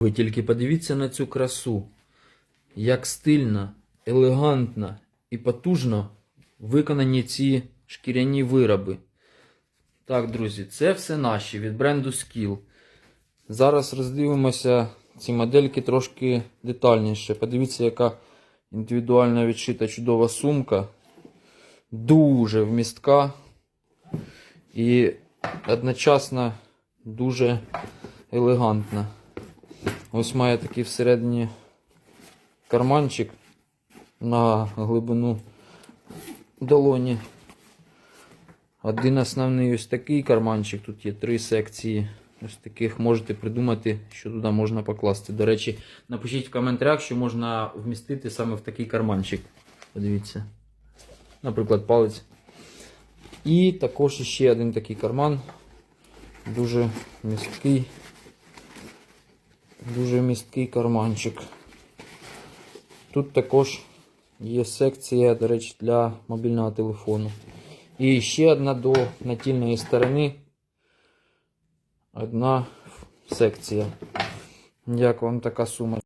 Ви тільки подивіться на цю красу. Як стильно, елегантно і потужно виконані ці шкіряні вироби. Так, друзі, це все наші від бренду Skill. Зараз роздивимося ці модельки трошки детальніше. Подивіться, яка індивідуально відшита чудова сумка. Дуже вмістка. І одночасно дуже елегантна. Ось має такий всередині карманчик на глибину долоні. Один основний ось такий карманчик. Тут є три секції. Ось таких можете придумати, що туди можна покласти. До речі, напишіть в коментарях, що можна вмістити саме в такий карманчик. Подивіться. Наприклад, палець. І також ще один такий карман. Дуже місткий. Дуже місткий карманчик. Тут також є секція, до речі, для мобільного телефону. І ще одна до натільної сторони. Одна секція. Як вам така сума?